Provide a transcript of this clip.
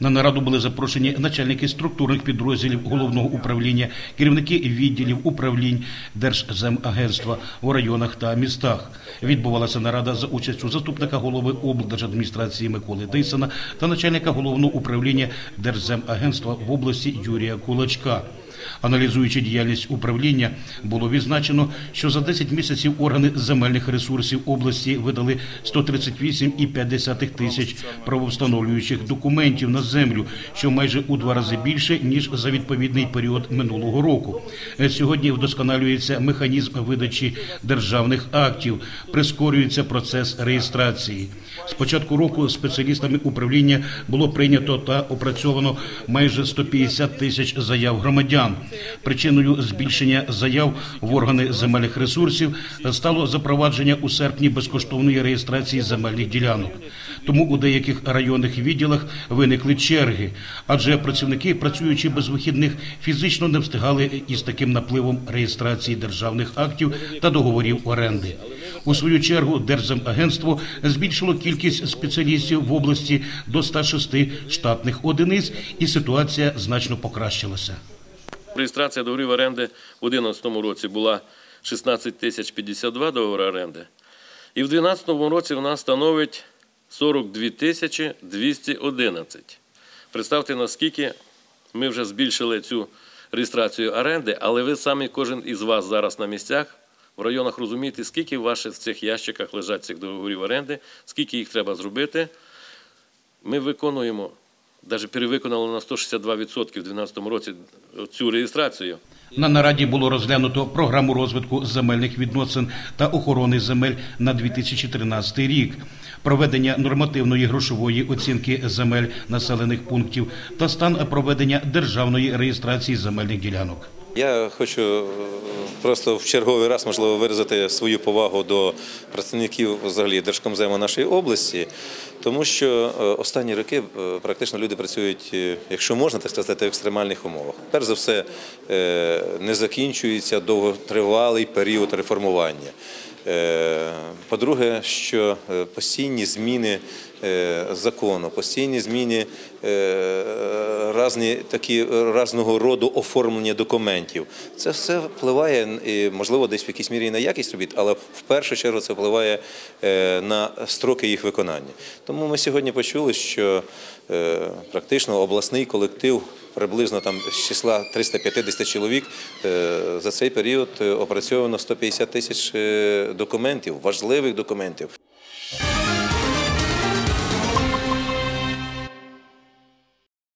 На нараду були запрошені начальники структурних підрозділів головного управління, керівники відділів управлінь Держземагентства у районах та містах. Відбувалася нарада за участю заступника голови облдержадміністрації Миколи Дейсона та начальника головного управління Держземагентства в області Юрія Кулачка. Аналізуючи діяльність управління, було відзначено, що за 10 місяців органи земельних ресурсів області видали 138,5 тисяч правовстановлюючих документів на землю, що майже у два рази більше ніж за відповідний період минулого року. Е, Сьогодні вдосконалюється механізм видачі державних актів, прискорюється процес реєстрації. З початку року спеціалістами управління було прийнято та опрацьовано майже 150 тисяч заяв громадян. Причиною збільшення заяв в органи земельних ресурсів стало запровадження у серпні безкоштовної реєстрації земельних ділянок. Тому у деяких районних відділах виникли черги, адже працівники, працюючи без вихідних, фізично не встигали із таким напливом реєстрації державних актів та договорів оренди. У свою чергу Держземагентство збільшило кількість спеціалістів в області до 106 штатних одиниць, і ситуація значно покращилася. Реєстрація договорів оренди в 2011 році була 16 тисяч 52 договори оренди. І в 2012 році вона становить 42 тисячі 211. Представте, наскільки ми вже збільшили цю реєстрацію оренди, але ви самі, кожен із вас зараз на місцях, в районах розумієте, скільки ваших в цих ящиках лежать цих договорів оренди, скільки їх треба зробити. Ми виконуємо, навіть перевиконали на 162% в 2012 році цю реєстрацію. На нараді було розглянуто програму розвитку земельних відносин та охорони земель на 2013 рік, проведення нормативної грошової оцінки земель населених пунктів та стан проведення державної реєстрації земельних ділянок. Я хочу е, просто в черговий раз можливо виразити свою повагу до працівників взагалі Держкомзему нашої області, тому що е, останні роки е, практично люди працюють, е, якщо можна так сказати, в екстремальних умовах. Перш за все, не закінчується довготривалий період реформування. Е, По-друге, що е, постійні зміни е, закону, постійні зміни разні такі разного роду оформлення документів. Це все впливає, можливо, десь в якійсь мірі на якість робіт, але в першу чергу це впливає на строки їх виконання. Тому ми сьогодні почули, що практично обласний колектив. Приблизно там з числа 350 чоловік е, за цей період е, опрацьовано 150 тисяч е, документів, важливих документів,